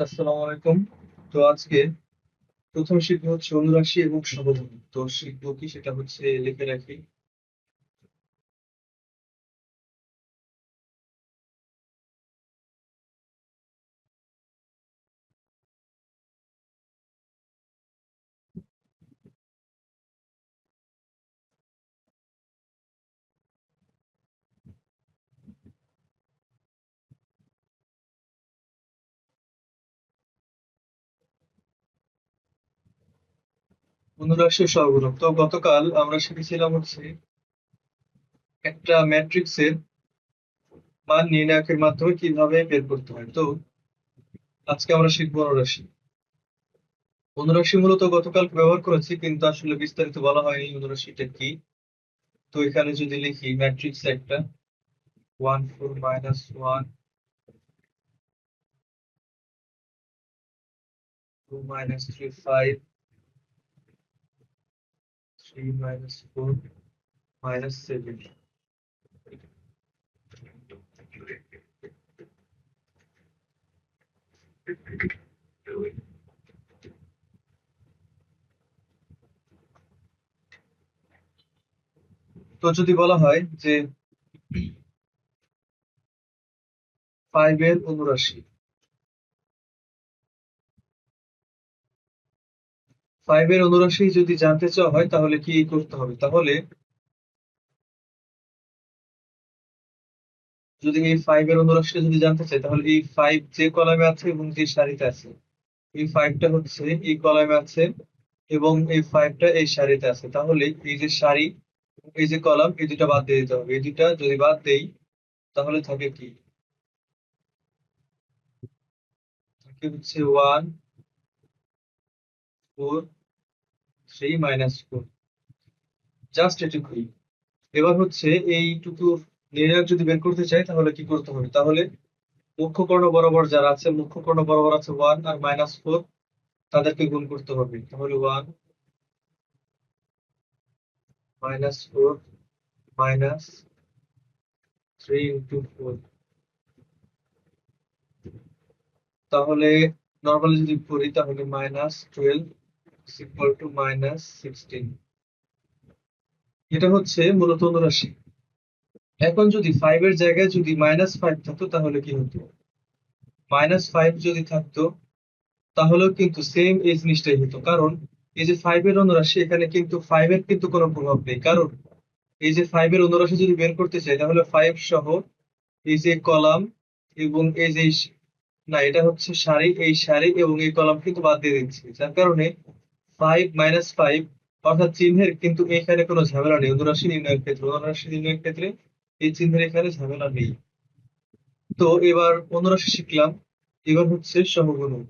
আসসালামু আলাইকুম। তো আজকে প্রথম শিখব হচ্ছে অনুরাশি এবং সহগুণ তো শিখব কি সেটা হচ্ছে লিখে রাখি। অনুরাশি সহগুণক তো গতকাল আমরা শিখেছিলাম হচ্ছে একটা ম্যাট্রিক্সের মান নির্ণায়কের মাধ্যমে কীভাবে বের করতে হয়। তো আজকে আমরা শিখব অনুরাশি। অনুরাশি মূলত গতকাল ব্যবহার করেছি, কিন্তু আসলে বিস্তারিত বলা হয়নি অনুরাশিটা কি। তো এখানে যদি লিখি ম্যাট্রিক্স একটা, one, four, minus one, two, minus three, five three minus four minus seven তো যদি বলা হয় যে ফাইভ এর অনুরাশি ফাইভ এর অনুরাশি যদি জানতে চাওয়া হয়, তাহলে কি করতে হবে? তাহলে যদি এই ফাইভ এর অনুরাশিটা যদি জানতে চাই, তাহলে এই ফাইভ যে কলামে আছে এবং যে সারিতে আছে, এই ফাইভটা হচ্ছে এই কলামে আছে এবং এই ফাইভটা এই সারিতে আছে। তাহলে এই যে সারি এই যে কলাম, এই দুটা বাদ দিয়ে দিতে হবে। এই দুটা যদি বাদ দেই, তাহলে থাকে কি? থাকে হচ্ছে one four three minus four just এটুকুই। এবার হচ্ছে এইটুকুর নির্ণায়ক যদি বের করতে চাই, তাহলে কি করতে হবে? তাহলে মুখ্য কর্ণ বরাবর যারা আছে, মুখ্য কর্ণ বরাবর আছে ওয়ান আর মাইনাস ফোর তাদেরকে গুণ করতে হবে। তাহলে one minus four minus three into four তাহলে নর্মালি যদি করি, তাহলে minus twelve equal to minus sixteen এটা হচ্ছে মূলত অনুরাশি। এখন যদি ফাইভ এর জায়গায় যদি মাইনাস ফাইভ থাকতো, তাহলে কি হতো? মাইনাস ফাইভ যদি থাকতো কিন্তু সেম এই জিনিসটাই হতো। কারণ এই যে ফাইভ এর অনুরাশি, এখানে কিন্তু ফাইভ এর কিন্তু কোনো প্রভাব নেই। কারণ এই যে ফাইভ এর অনুরাশি যদি বের করতে চাই, তাহলে ফাইভ সহ এই যে কলাম এবং এই যে না, এটা হচ্ছে সারি, এই সারি এবং এই কলাম কিন্তু বাদ দিয়ে দিচ্ছি। যার কারণে ফাইভ মাইনাস ফাইভ অর্থাৎ চিহ্নের কিন্তু এখানে কোনো ঝামেলা নেই। অনুরাশি নির্ণয়ের ক্ষেত্রে অনুরাশি নির্ণয়ের ক্ষেত্রে এই চিহ্নের এখানে ঝামেলা নেই। তো এবার অনুরাশি শিখলাম। এবার হচ্ছে সহগুণক।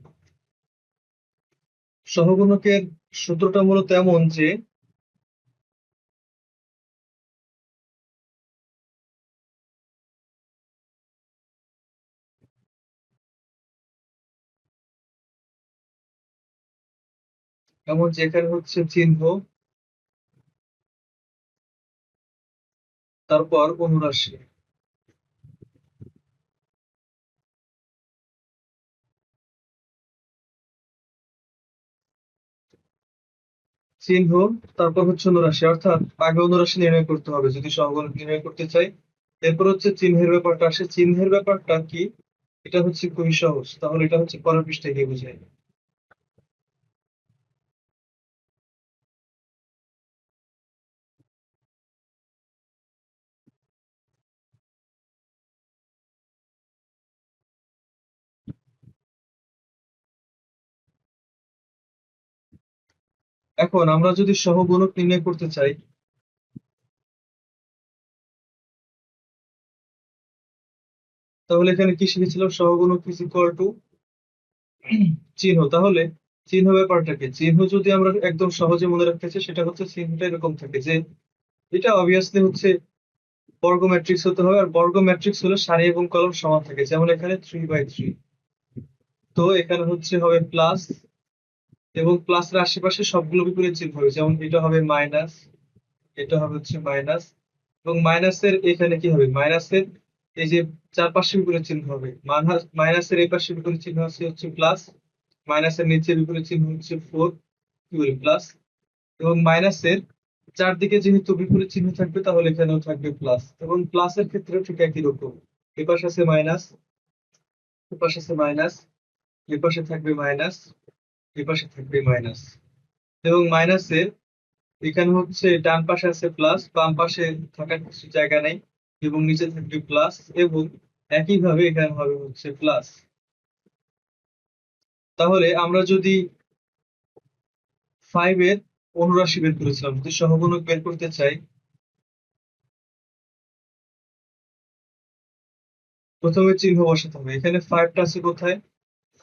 সহগুণকের সূত্রটা মূলত এমন যে এমন যেখানে হচ্ছে চিহ্ন। তারপর অনুরাশি। চিহ্ন, তারপর হচ্ছে অনুরাশি। অর্থাৎ আগে অনুরাশি নির্ণয় করতে হবে, যদি সহগুণক নির্ণয় করতে চাই এরপর হচ্ছে চিহ্নের ব্যাপারটা আসে। চিহ্নের ব্যাপারটা কি? এটা হচ্ছে খুবই সহজ। তাহলে এটা হচ্ছে পরের পৃষ্ঠায় গিয়ে বুঝাই। এখন আমরা যদি সহগুণক নির্ণয় করতে চাই, তাহলে এখানে কি শিখেছিলাম? সহগুণক ইজ ইকুয়াল টু চিহ্ন। তাহলে চিহ্ন ব্যাপারটা কি? চিহ্ন যদি আমরা একদম সহজে মনে রাখতে চাই, সেটা হচ্ছে চিহ্নটা এরকম থাকে যে, এটা অবভিয়াসলি হচ্ছে বর্গ ম্যাট্রিক্স হতে হবে, আর বর্গ ম্যাট্রিক্স হলে সারি এবং কলম সমান থাকে, যেমন এখানে থ্রি বাই থ্রি তো এখানে হচ্ছে হবে প্লাস এবং প্লাসের আশেপাশে সবগুলো বিপরীত চিহ্ন হবে যেমন এটা হবে মাইনাস এটা হবে হচ্ছে মাইনাস এবং মাইনাসের এখানে কি হবে? মাইনাসের এই যে চার পাশে বিপরীত চিহ্ন হবে। মাইনাসের এই পাশে বিপরীত চিহ্ন আছে হচ্ছে প্লাস মাইনাসের নিচে বিপরীত চিহ্ন হচ্ছে ফোর কি বলি প্লাস এবং মাইনাসের চারদিকে যেহেতু বিপরীত চিহ্ন থাকবে, তাহলে এখানেও থাকবে প্লাস এবং প্লাসের ক্ষেত্রে ঠিক একই রকম। এ পাশে আছে মাইনাস এ পাশে আছে মাইনাস এ পাশে থাকবে মাইনাস এ পাশে থাকবে মাইনাস এবং মাইনাসের এখানে হচ্ছে ডান পাশে আছে প্লাস বাম পাশে থাকার কিছু জায়গা নেই এবং নিচে থাকবে প্লাস এবং একইভাবে এখানে হবে হচ্ছে প্লাস তাহলে আমরা যদি ফাইভ এর অনুরাশি বের করেছিলাম, যদি সহগুণক বের করতে চাই, প্রথমে চিহ্ন বসাতে হবে। এখানে ফাইভটা আছে কোথায়?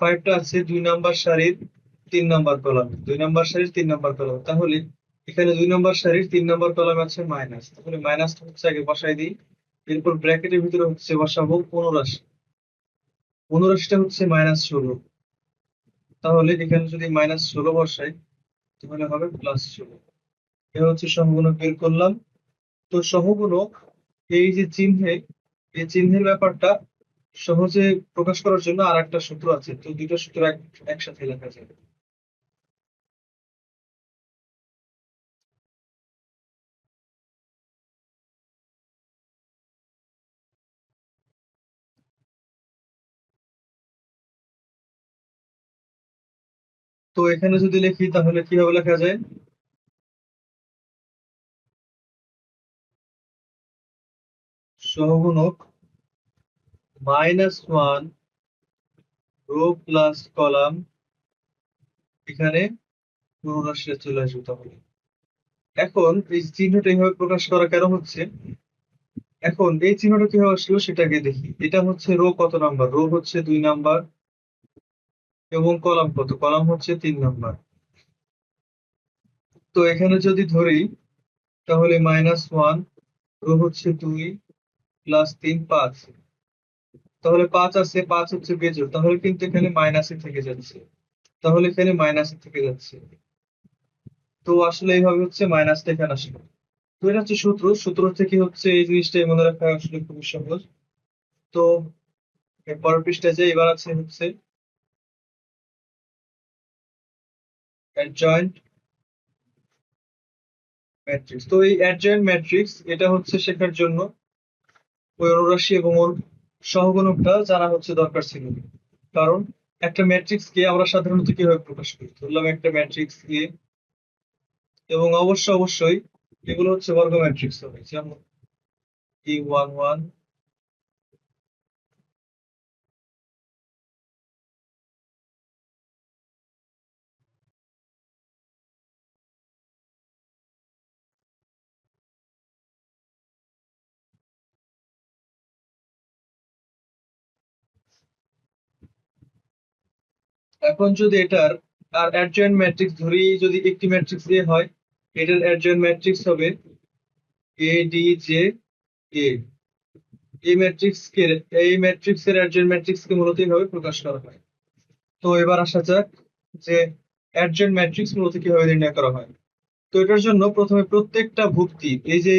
ফাইভটা আছে দুই নাম্বার সারির তিন নাম্বার কলাম, দুই নাম্বার সারির তিন নাম্বার কলাম। তাহলে এখানে দুই নম্বর সারির তিন নাম্বার কলামে আছে মাইনাস তাহলে মাইনাসটা হচ্ছে আগে বসাই দিই। এরপর ব্র্যাকেটের ভিতরে হচ্ছে বসাবো অনুরাশি অনুরাশিটা হচ্ছে মাইনাস ষোলো। তাহলে এখানে যদি মাইনাস ষোলো বসাই, তাহলে হবে প্লাস ষোলো। এ হচ্ছে সহগুণক বের করলাম। তো সহগুণক, এই যে চিহ্নে, এই চিহ্নের ব্যাপারটা সহজে প্রকাশ করার জন্য আর একটা সূত্র আছে। তো দুটো সূত্র একসাথে লেখা যায়। তো এখানে যদি লিখি, তাহলে কীভাবে লেখা যায়? সহগুণক minus one row plus column এখানে পুনরাশিটা চলে আসবে তাহলে। এখন এই চিহ্নটা এইভাবে প্রকাশ করা কেন হচ্ছে? এখন এই চিহ্নটা কীভাবে আসলো সেটাকে দেখি। এটা হচ্ছে রো কত নাম্বার রো হচ্ছে দুই নাম্বার এবং কলাম কত? কলাম হচ্ছে তিন নাম্বার। তো এখানে যদি ধরি, তাহলে মাইনাস ওয়ান রো হচ্ছে দুই প্লাস তিন, পাঁচ। তাহলে পাঁচ আছে, পাঁচ হচ্ছে বেজোড় তাহলে কিন্তু এখানে মাইনাসে থেকে যাচ্ছে। তাহলে এখানে মাইনাসে থেকে যাচ্ছে। তো আসলে এইভাবে হচ্ছে মাইনাসটা এখানে আসবে তো এটা হচ্ছে সূত্র। সূত্র থেকে হচ্ছে এই জিনিসটা মনে রাখা আসলে খুবই সহজ। তো পরের পৃষ্ঠায় যে এবার আছে হচ্ছে অ্যাডজয়েন্ট ম্যাট্রিক্স তো এই অ্যাডজয়েন্ট ম্যাট্রিক্স এটা হচ্ছে শেখার জন্য ওই অনুরাশি এবং ওর সহগুণকটা জানা হচ্ছে দরকার ছিল। কারণ একটা ম্যাট্রিক্স কে আমরা সাধারণত কীভাবে প্রকাশ করি? ধরলাম একটা ম্যাট্রিক্স এ এবং অবশ্যই অবশ্যই এগুলো হচ্ছে বর্গ ম্যাট্রিক্স হবে। যেমন ই ওয়ান ওয়ান এখন যদি এটার, আর অ্যাডজয়েন্ট ম্যাট্রিক্স ধরি যদি একটি ম্যাট্রিক্স এ হয়, এটার অ্যাডজয়েন্ট ম্যাট্রিক্স হবে এ ডি জে এ এই ম্যাট্রিক্স কে, এই ম্যাট্রিক্স এর অ্যাডজয়েন্ট ম্যাট্রিক্স কে মূলত এইভাবে প্রকাশ করা হয়। তো এবার আসা যাক যে অ্যাডজয়েন্ট ম্যাট্রিক্স মূলত কীভাবে নির্ণয় করা হয়। তো এটার জন্য প্রথমে প্রত্যেকটা ভুক্তি, এই যে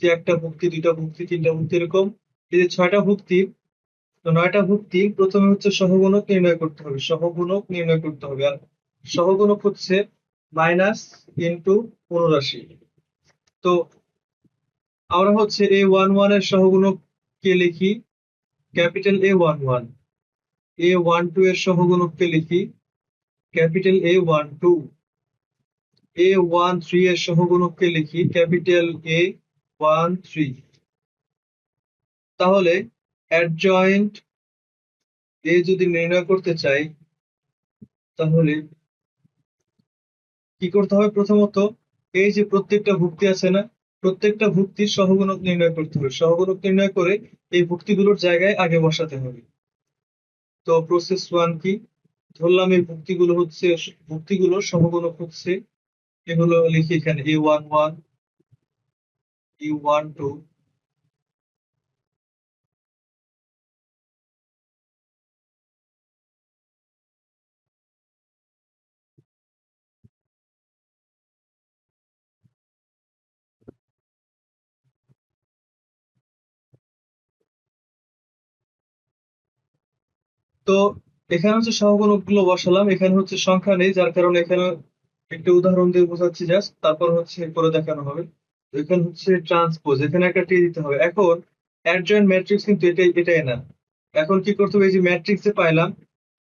যে একটা ভুক্তি, দুইটা ভুক্তি, তিনটা ভুক্তি এরকম, এই যে ছয়টা ভুক্তির তো নয়টা ভুক্তি, প্রথমে হচ্ছে সহগুণক নির্ণয় করতে হবে। সহগুণক নির্ণয় করতে হবে। আর সহগুণক হচ্ছে মাইনাস ইন্টু অনুরাশি। তো আমরা হচ্ছে এ ওয়ান ওয়ানের সহগুণক কে লিখি, capital A one one A one two এর সহগুণক কে লিখি, capital A one two A one three এর সহগুণক কে লিখি, ক্যাপিটাল এ ওয়ান থ্রি তাহলে অ্যাডজয়েন্ট এ যদি নির্ণয় করতে চাই, তাহলে কি করতে হবে প্রথমত, এই যে প্রত্যেকটা ভুক্তি আছে না, প্রত্যেকটা ভুক্তির সহগুণক নির্ণয় করতে হবে। সহগুণক নির্ণয় করে এই ভুক্তিগুলোর জায়গায় আগে বসাতে হবে। তো প্রসেস ওয়ান কি? ধরলাম এই ভুক্তিগুলো হচ্ছে, ভুক্তিগুলোর সহগুণক হচ্ছে, এগুলো লিখি এখানে A one one E one two তো এখানে হচ্ছে সহগুণকগুলো বসালাম। এখানে হচ্ছে সংখ্যা নেই, যার কারণে এখানে একটা উদাহরণ দিয়ে বোঝাচ্ছি জাস্ট তারপর হচ্ছে এরপরে দেখানো হবে। এখানে হচ্ছে ট্রান্সপোজ এখানে একটা টি দিতে হবে। এখন অ্যাডজয়েন্ট ম্যাট্রিক্স কিন্তু এটাই এটাই না। এখন কি করতে হবে? এই যে ম্যাট্রিক্সে পাইলাম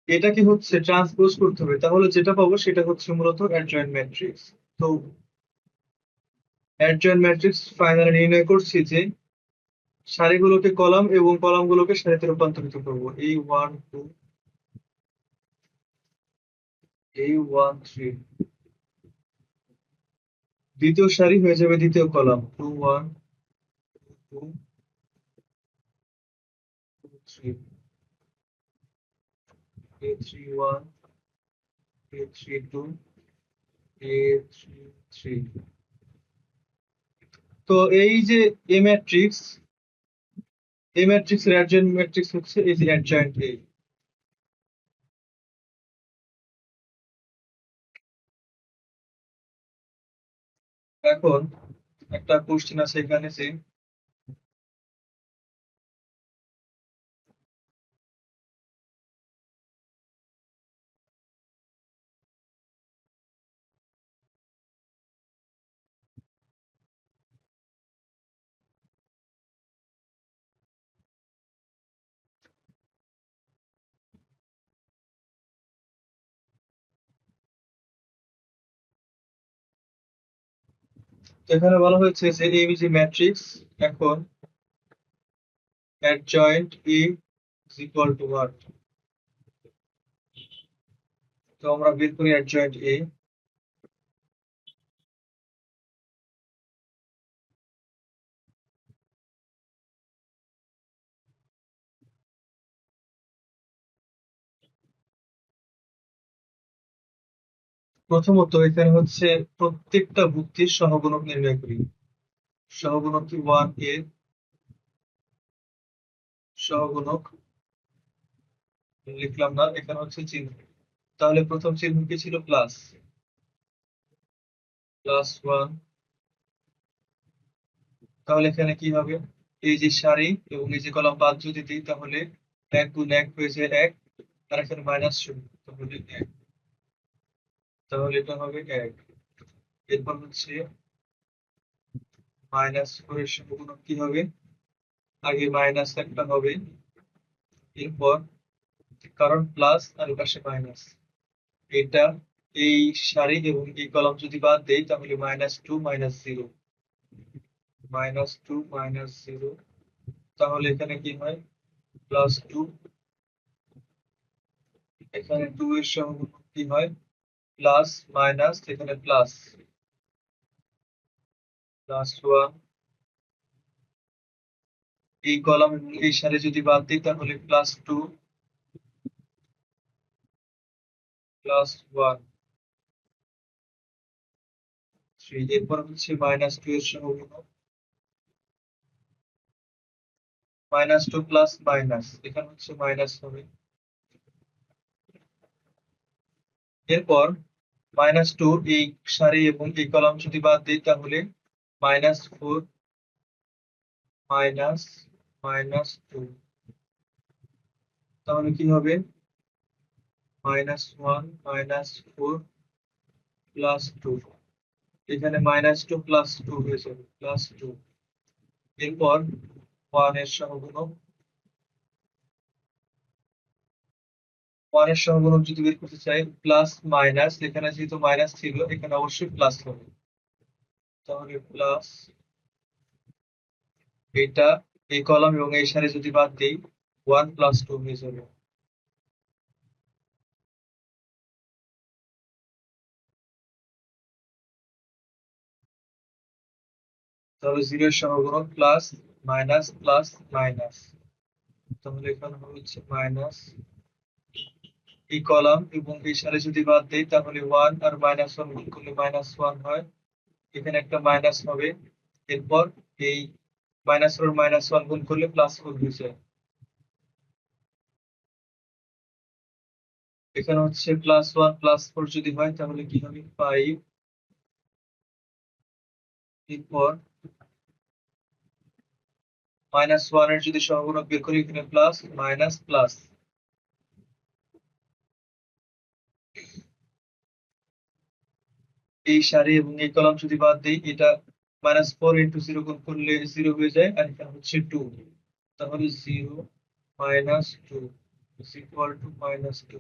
এটা কি হচ্ছে ট্রান্সপোজ করতে হবে। তাহলে যেটা পাবো সেটা হচ্ছে মূলত অ্যাডজয়েন্ট ম্যাট্রিক্স তো অ্যাডজয়েন্ট ম্যাট্রিক্স ফাইনালি নির্ণয় করছি যে সারিগুলোকে কলাম এবং কলামগুলোকে সারিতে রূপান্তরিত করব। এই ওয়ান টু এই ওয়ান থ্রি দ্বিতীয় সারি হয়ে যাবে দ্বিতীয় column. Two one two three A three one A three two A three three তো এই যে এ ম্যাট্রিক্স এই ম্যাট্রিক্স এর অ্যাডজয়েন্ট ম্যাট্রিক্স হচ্ছে এই যে অ্যাডজয়েন্ট এ এখন একটা কোশ্চেন আছে এখানে যে এখানে বলা হয়েছে যে এই যে ম্যাট্রিক্স এখন adjoint A is equal to what? তো আমরা বের করি adjoint A প্রথমত এখানে হচ্ছে প্রত্যেকটা ভুক্তির সহগুণক নির্ণয় করি। সহগুণক ওয়ান এ সহগুণক লিখলাম না, এখানে হচ্ছে চিহ্ন। তাহলে প্রথম চিহ্ন কি ছিল? প্লাস প্লাস ওয়ান তাহলে এখানে কি হবে? এই যে সারি এবং এই যে কলাম বাদ যদি দিই, তাহলে এক গুণ এক হয়েছে এক, আর এখানে মাইনাস শূন্য, তাহলে এক। তাহলে এটা হবে এক এরপর হচ্ছে মাইনাস ফোরের সহগুণক কি হবে? আগে মাইনাস একটা হবে, এরপর কারণ প্লাস আর পাশে মাইনাস এটা এই সারি এবং এই কলাম যদি বাদ দেই, তাহলে minus two minus zero minus two minus zero তাহলে এখানে কি হয়? প্লাস টু এখানে টু এর সহগুণক কি হয়? প্লাস মাইনাস এখানে প্লাস প্লাস ওয়ান এই কলাম এই সারি যদি বাদ দিই, তাহলে plus two plus one three এরপর হচ্ছে মাইনাস টু এর সহগুণক মাইনাস টু প্লাস মাইনাস এখানে হচ্ছে মাইনাস হবে। এরপর মাইনাস টু এই সারি এবং এই কলাম যদি বাদ দিই তাহলে minus four minus minus two তাহলে কি হবে? Minus one minus four plus two এখানে মাইনাস টু প্লাস টু হয়ে যাবে প্লাস টু এরপর ওয়ানের সহগুণক ওয়ানের সহগুণক যদি বের করতে চাই প্লাস মাইনাস এখানে যেহেতু মাইনাস ছিল, এখানে অবশ্যই প্লাস হবে। তাহলে প্লাস এটা এই কলাম এবং এই সারি যদি বাদ দিই ওয়ান প্লাস টু হয়ে যাবে। তাহলে জিরো সহগুণক প্লাস মাইনাস প্লাস মাইনাস তাহলে এখানে হচ্ছে মাইনাস এই কলাম এবং এই সারি যদি বাদ দেই, তাহলে ওয়ান আর মাইনাস ওয়ান গুণ করলে মাইনাস ওয়ান হয়। এখানে একটা মাইনাস হবে। এরপর এই মাইনাস ফোর মাইনাস ওয়ান গুণ করলে প্লাস ফোর হয়ে যায়। এখানে হচ্ছে প্লাস ওয়ান প্লাস ফোর যদি হয়, তাহলে কি হবে? ফাইভ এরপর মাইনাস ওয়ানের যদি সহগুণক বের করি, এখানে প্লাস মাইনাস প্লাস এই সারি এবং এই কলাম যদি বাদ দিই এটা মাইনাস ফোর ইন্টু জিরো গুণ করলে জিরো হয়ে যায় আর এটা হচ্ছে টু তাহলে zero minus two equal to minus two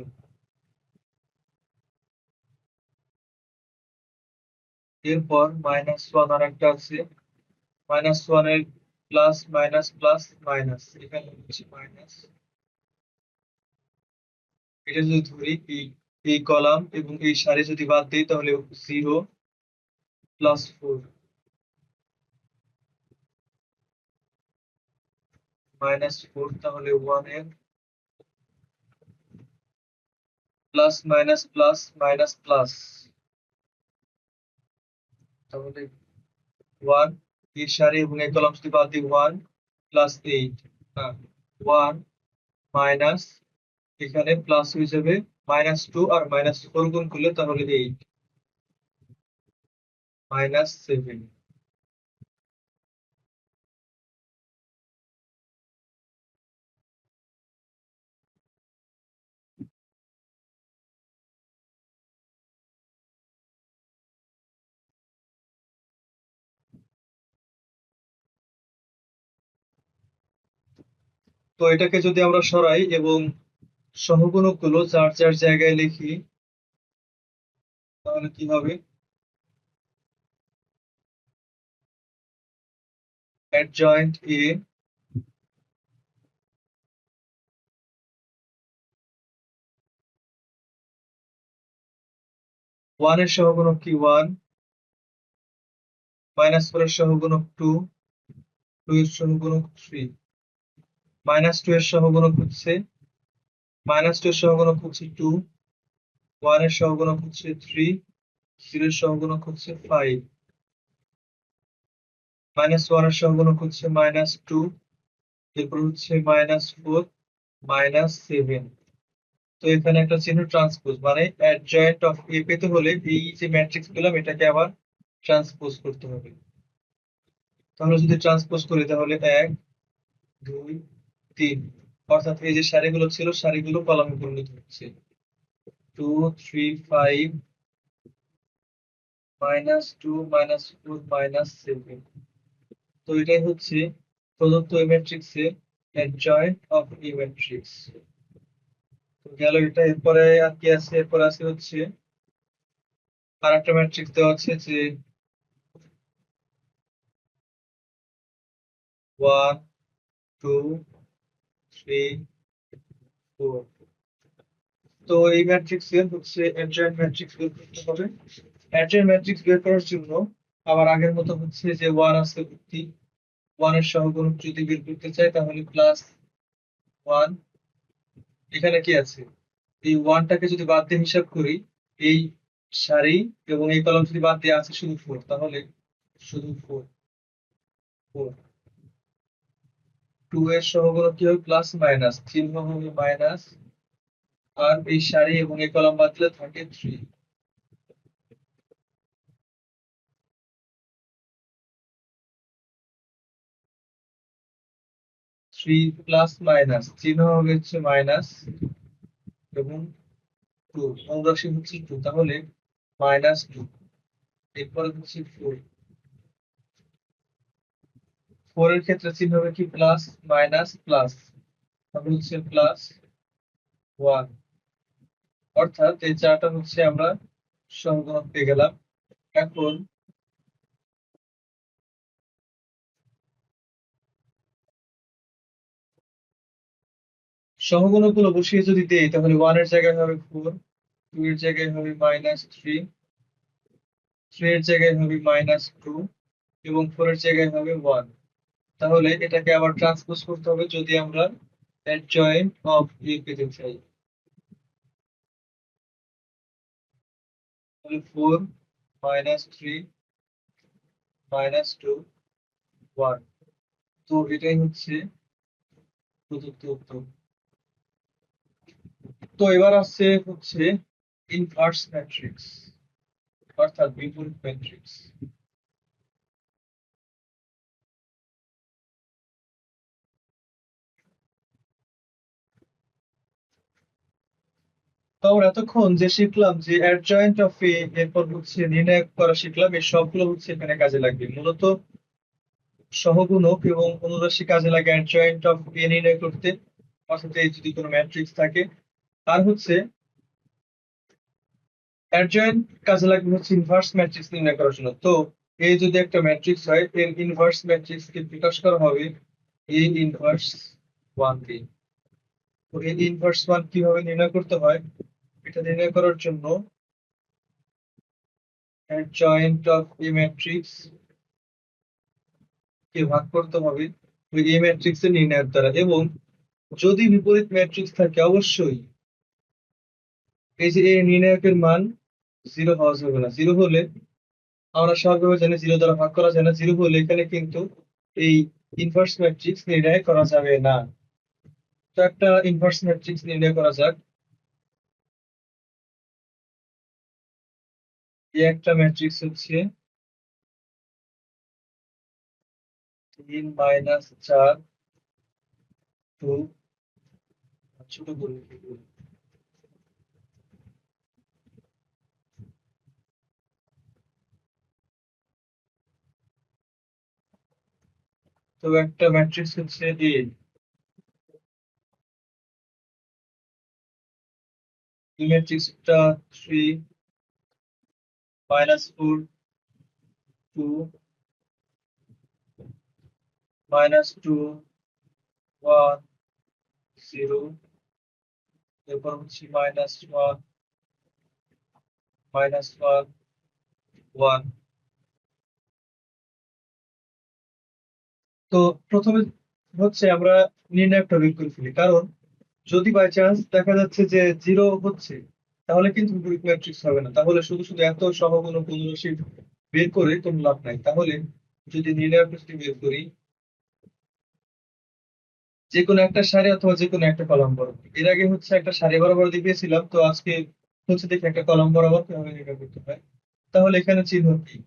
এরপর মাইনাস ওয়ান আর একটা আছে। মাইনাস ওয়ানের প্লাস মাইনাস প্লাস মাইনাস এখানে হচ্ছে মাইনাস এটা যদি ধরি এই এই কলাম এবং এই সারি যদি বাদ দিই, তাহলে zero plus four minus four তাহলে ওয়ানের plus minus plus minus plus তাহলে ওয়ান এই সারি এবং এই কলাম যদি বাদ দিই one plus eight one minus এখানে প্লাস হয়ে যাবে মাইনাস টু আর মাইনাস ফোর গুণ করলে তাহলে এইট মাইনাস সেভেন তো এটাকে যদি আমরা সরাই এবং সহগুণকগুলো যার যার জায়গায় লিখি, তাহলে কি হবে? Adjoint a ওয়ানের সহগুণক কি? ওয়ান মাইনাস ফোর এর সহগুণক টু টু এর সহগুণক থ্রি মাইনাস টু এর সহগুণক হচ্ছে মাইনাস টু এর সহগুণক হচ্ছে টু, ওয়ানের সহগুণক হচ্ছে থ্রি, জিরো এর সহগুণক হচ্ছে ফাইভ। মাইনাস ওয়ানের সহগুণক হচ্ছে মাইনাস টু, এরপর হচ্ছে মাইনাস ফোর, মাইনাস সেভেন। তো এখানে একটা চিহ্ন ট্রান্সপোজ মানে অ্যাডজয়েন্ট অফ এ পেতে হলে এই যে ম্যাট্রিক্স পেলাম, এটাকে আবার ট্রান্সপোজ করতে হবে। তাহলে যদি ট্রান্সপোজ করি তাহলে এক, দুই, তিন। অর্থাৎ এই যে সারিগুলো ছিল, সারিগুলো কলামে পরিণত হচ্ছে। Two three five minus two minus four minus seven তো এটাই হচ্ছে প্রদত্ত এই ম্যাট্রিক্সে অ্যাডজয়েন্ট অফ এ ম্যাট্রিক্স তো গেল এটা, এরপরে আর কি আছে? এরপরে আছে হচ্ছে আর একটা ম্যাট্রিক্স দেওয়া আছে যে ওয়ান টু তো এই ম্যাট্রিক্স এর হচ্ছে ম্যাট্রিক্স বের করতে হবে। ম্যাট্রিক্স বের করার জন্য আবার আগের মতো হচ্ছে যে ওয়ান আছে ভর্তি ওয়ানের সহগুণক যদি বের করতে চাই তাহলে প্লাস ওয়ান এখানে কি আছে? এই ওয়ানটাকে যদি বাদ দিয়ে হিসাব করি, এই সারি এবং এই কলম যদি বাদ দিয়ে আছে শুধু ফোর তাহলে শুধু ফোর ফোর টু এর সহগুণক কি হবে প্লাস মাইনাস চিহ্ন হবে মাইনাস আর এই সারি এবং এই কলম বাদ দিলে থাকে থ্রি থ্রি প্লাস মাইনাস চিহ্ন হবে হচ্ছে মাইনাস এবং টু অনুরাশি হচ্ছে টু তাহলে মাইনাস টু এরপরে হচ্ছে ফোর ফোর এর ক্ষেত্রে চিহ্ন হবে কি? প্লাস মাইনাস প্লাস তাহলে হচ্ছে প্লাস ওয়ান অর্থাৎ এই চারটা হচ্ছে আমরা সহগুণক পেয়ে গেলাম। এখন সহগুণকগুলো বসিয়ে যদি দেই, তাহলে ওয়ানের জায়গায় হবে ফোর টু এর জায়গায় হবে মাইনাস থ্রি থ্রি এর জায়গায় হবে মাইনাস টু এবং ফোর এর জায়গায় হবে ওয়ান তাহলে এটাকে আবার ট্রান্সপোজ করতে হবে যদি আমরা অ্যাডজয়েন্ট অফ এ পেতে চাই। তাহলে four minus three minus two one তো এটাই হচ্ছে প্রদত্ত উত্তর। তো এবার আসছে হচ্ছে ইনভার্স ম্যাট্রিক্স অর্থাৎ বিপরীত ম্যাট্রিক্স আমরা এতক্ষণ যে শিখলাম যে অ্যাডজয়েন্ট অফ এ এরপর হচ্ছে নির্ণয় করা শিখলাম, এই সবগুলো হচ্ছে এখানে কাজে লাগবে। মূলত সহগুণক এবং অনুরাশি কাজে লাগে অ্যাডজয়েন্ট অফ এ নির্ণয় করতে। অর্থাৎ যদি কোনো ম্যাট্রিক্স থাকে, আর হচ্ছে অ্যাডজয়েন্ট কাজে লাগবে হচ্ছে ইনভার্স ম্যাট্রিক্স নির্ণয় করার জন্য। তো এই যদি একটা ম্যাট্রিক্স হয়, এর ইনভার্স ম্যাট্রিক্স কে প্রকাশ করা হবে এ ইনভার্স ওয়ান দিয়ে তো এই ইনভার্স ওয়ান কীভাবে নির্ণয় করতে হয়? এটা নির্ণয় করার জন্য অ্যাডজয়েন্ট অফ এ ম্যাট্রিক্স কে ভাগ করতে হবে ওই এ ম্যাট্রিক্স এর নির্ণয়ের দ্বারা। এবং যদি বিপরীত ম্যাট্রিক্স থাকে, অবশ্যই এই যে এই নির্ণায়কের মান জিরো হওয়া যাবে না। জিরো হলে আমরা স্বাভাবিকভাবে জানি জিরো দ্বারা ভাগ করা যায় না। জিরো হলে এখানে কিন্তু এই ইনভার্স ম্যাট্রিক্স নির্ণয় করা যাবে না। তো একটা ইনভার্স ম্যাট্রিক্স নির্ণয় করা যাক। এই একটা ম্যাট্রিক্স হচ্ছে তিন মাইনাস চার টু ছোট করে লিখি। তো একটা ম্যাট্রিক্স হচ্ছে এ এই ম্যাট্রিক্সটা three minus four two, minus two, one, zero, এরপর হচ্ছে minus one minus one one. তো প্রথমে হচ্ছে আমরা নির্ণায়কটা বের করে ফেলি, কারণ যদি বাই চান্স দেখা যাচ্ছে যে জিরো হচ্ছে তাহলে কিন্তু বিপরীত ম্যাট্রিক্স হবে না। তাহলে শুধু শুধু এত সহগুণ পুনরাশি বের করে কোনো লাভ নাই। তাহলে যদি নির্ণায়কটা যদি বের করি যে কোনো একটা সারি অথবা যে কোনো একটা কলাম বরাবর। এর আগে হচ্ছে একটা সারি বরাবর দেখিয়েছিলাম, তো আজকে হচ্ছে দেখি একটা কলাম বরাবর কীভাবে নির্ণয় করতে হয়। তাহলে এখানে চিহ্ন কি?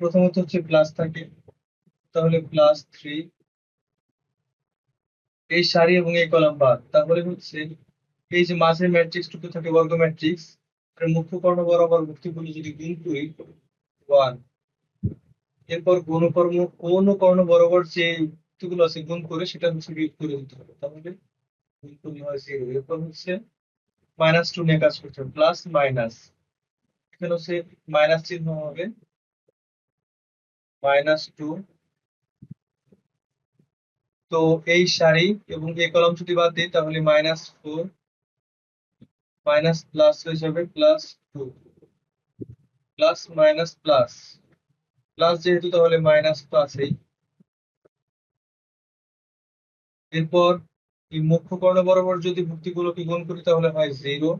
প্রথমত হচ্ছে প্লাস থাকে। তাহলে প্লাস থ্রি এই সারি এবং এই কলাম বাদ। তাহলে হচ্ছে এই যে মাঝের ম্যাট্রিক্স টুকু থাকে বর্গ ম্যাট্রিক্স মুখ্য কর্ণ বরাবর মুক্তিগুলো যদি গুণ করি ওয়ান এরপর গুণকর্ম কোন কর্ণ বরাবর যে যুক্তিগুলো আছে গুণ করে, সেটা হচ্ছে বিয়োগ করে দিতে হবে। তাহলে গুণ হয় জিরো এরপর হচ্ছে মাইনাস টু নিয়ে কাজ করতে হবে প্লাস মাইনাস এখানে হচ্ছে মাইনাস চিহ্ন হবে মাইনাস টু তো এই সারি এবং এই কলম যদি বাদ দিই, তাহলে মাইনাস ফোর মাইনাস প্লাস হয়ে যাবে plus two plus minus plus plus যেহেতু তাহলে মাইনাস তো আছেই এরপর এই মুখ্য কর্ণ বরাবর যদি ভুক্তিগুলোকে গুণ করি তাহলে হয় জিরো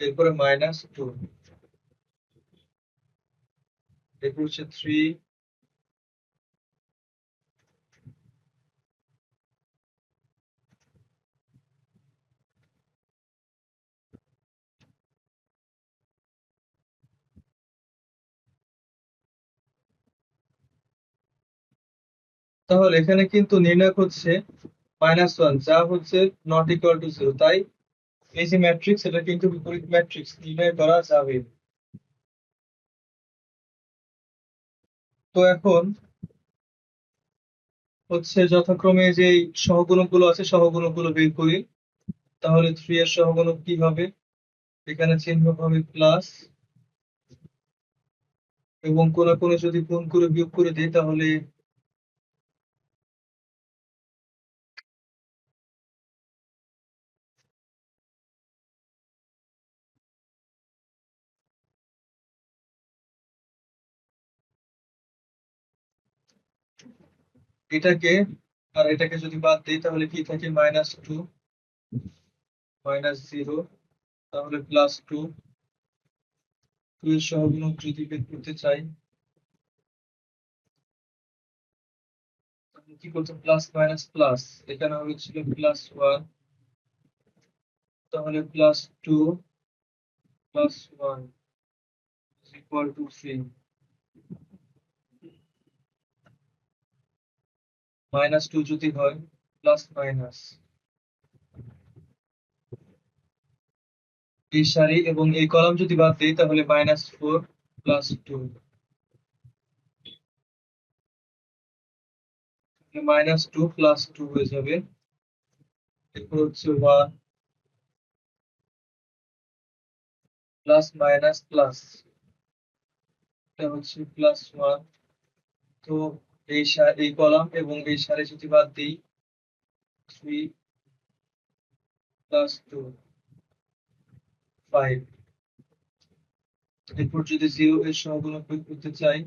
এরপরে মাইনাস টু এরপর হচ্ছে থ্রি তাহলে এখানে কিন্তু নির্ণায়ক হচ্ছে মাইনাস ওয়ান যা হচ্ছে নট ইকুয়াল টু জিরো তাই এই যে ম্যাট্রিক্স এটা কিন্তু বিপরীত ম্যাট্রিক্স নির্ণয় করা যাবে। তো এখন হচ্ছে যথাক্রমে যে সহগুণকগুলো আছে সহগুণকগুলো বের করি। তাহলে থ্রি এর সহগুণক কি হবে? এখানে চিহ্ন হবে প্লাস এবং কোন কোন যদি গুণ করে বিয়োগ করে দিই, তাহলে এটাকে, আর এটাকে যদি বাদ দিই, তাহলে কি থাকে? মাইনাস টু মাইনাস জিরো তাহলে প্লাস টু টু এর সহগুণক যদি বের করতে চাই কি করতে প্লাস মাইনাস প্লাস এখানে হয়েছিল প্লাস ওয়ান তাহলে plus two plus one equal to three minus two যদি হয় প্লাস মাইনাস এই সারি এবং এই কলাম যদি বাদ দিই, তাহলে minus four plus two minus two plus two হয়ে যাবে। হচ্ছে ওয়ান প্লাস মাইনাস প্লাস এটা হচ্ছে প্লাস ওয়ান তো এই এই কলাম এবং এই সারি যদি বাদ দিই। থ্রি প্লাস টু ফাইভ এরপর যদি জিরো এর সহগুণক বের করতে চাই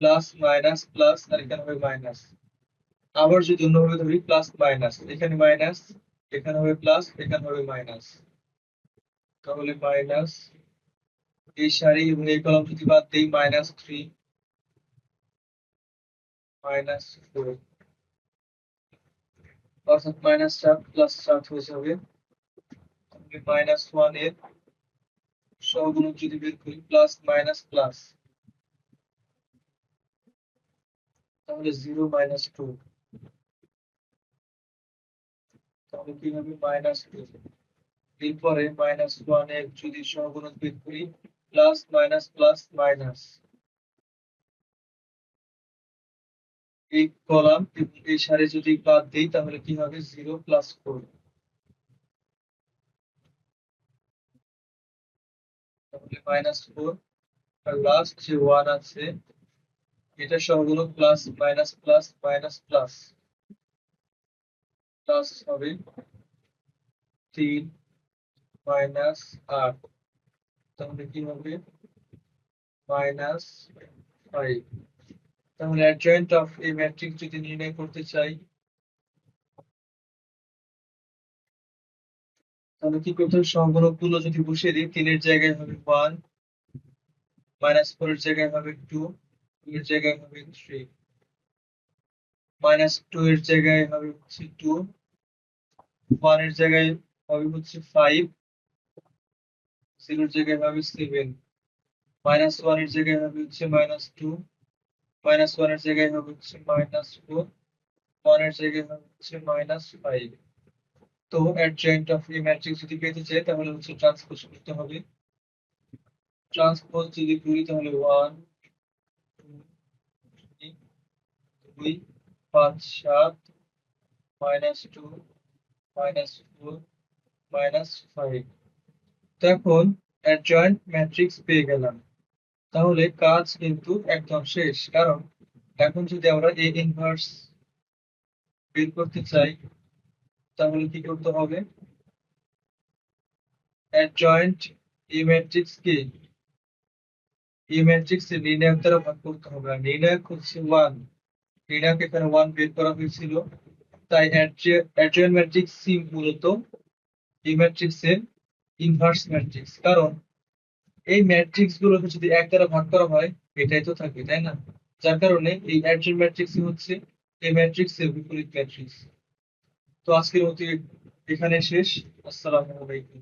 প্লাস মাইনাস প্লাস আর এখানে হবে মাইনাস আবার যদি অন্যভাবে ধরি প্লাস মাইনাস এখানে মাইনাস এখানে হবে প্লাস এখানে হবে মাইনাস তাহলে মাইনাস এই সারি এবং এই কলাম যদি বাদ দিই মাইনাস থ্রি মাইনাস ফোর অর্থাৎ মাইনাস চার প্লাস চার হয়ে যাবে। মাইনাস ওয়ানের সহগুণক যদি বের করি প্লাস মাইনাস প্লাস তাহলে জিরো মাইনাস টু তাহলে কি হবে? মাইনাস টু এরপরে মাইনাস ওয়ানের যদি সহগুণক বের করি প্লাস মাইনাস প্লাস মাইনাস এই কলাম এবং এই সারি যদি বাদ দিই, তাহলে কি হবে? জিরো প্লাস ফোর তাহলে মাইনাস ফোর আর লাস্ট যে ওয়ান আছে, এটা সহগুণক plus minus plus minus plus plus হবে তিন মাইনাস আট। তাহলে কি হবে? মাইনাস ফাইভ তাহলে অ্যাডজয়েন্ট অফ এই ম্যাট্রিক্স যদি নির্ণয় করতে চাই, তাহলে কি করতে হবে গুলো যদি বসিয়ে দিই, তিনের জায়গায় হবে ওয়ান মাইনাস ফোর এর জায়গায় হবে টু এর জায়গায় হবে থ্রি মাইনাস টু এর জায়গায় হবে হচ্ছে টু ওয়ানের জায়গায় হবে হচ্ছে ফাইভ জিরোর জায়গায় হবে সেভেন মাইনাস ওয়ানের জায়গায় হবে হচ্ছে মাইনাস টু মাইনাস ওয়ানের জায়গায় হবে হচ্ছে মাইনাস ফোর ওয়ানের জায়গায় হবে হচ্ছে মাইনাস ফাইভ তো অ্যাডজয়েন্ট অফ এই ম্যাট্রিক্স যদি পেতে চাই, তাহলে হচ্ছে ট্রান্সপোজ করতে হবে। ট্রান্সপোজ যদি করি, তাহলে ওয়ান দুই পাঁচ, সাত minus two minus four minus five তো এখন অ্যাডজয়েন্ট ম্যাট্রিক্স পেয়ে গেলাম। তাহলে কাজ কিন্তু একদম শেষ। কারণ এখন যদি আমরা এ ইনভার্স বের করতে চাই, তাহলে কি করতে হবে? অ্যাডজয়েন্ট এই ম্যাট্রিক্স কে এই ম্যাট্রিক্স এর নির্ণায়ক দ্বারা ভাগ করতে হবে। আর নির্ণায়ক হচ্ছে ওয়ান নির্ণায়ক এখানে ওয়ান বের করা হয়েছিল। তাই অ্যাডজয়েন্ট ম্যাট্রিক্স সি মূলত এই ম্যাট্রিক্স এর ইনভার্স ম্যাট্রিক্স কারণ এই ম্যাট্রিক্স গুলোকে যদি এক দ্বারা ভাগ করা হয়, এটাই তো থাকবে, তাই না? যার কারণে এই অ্যাডজয়েন্ট ম্যাট্রিক্স হচ্ছে এই ম্যাট্রিক্স এর বিপরীত ম্যাট্রিক্স তো আজকের মতো এখানে শেষ। আসসালামু আলাইকুম।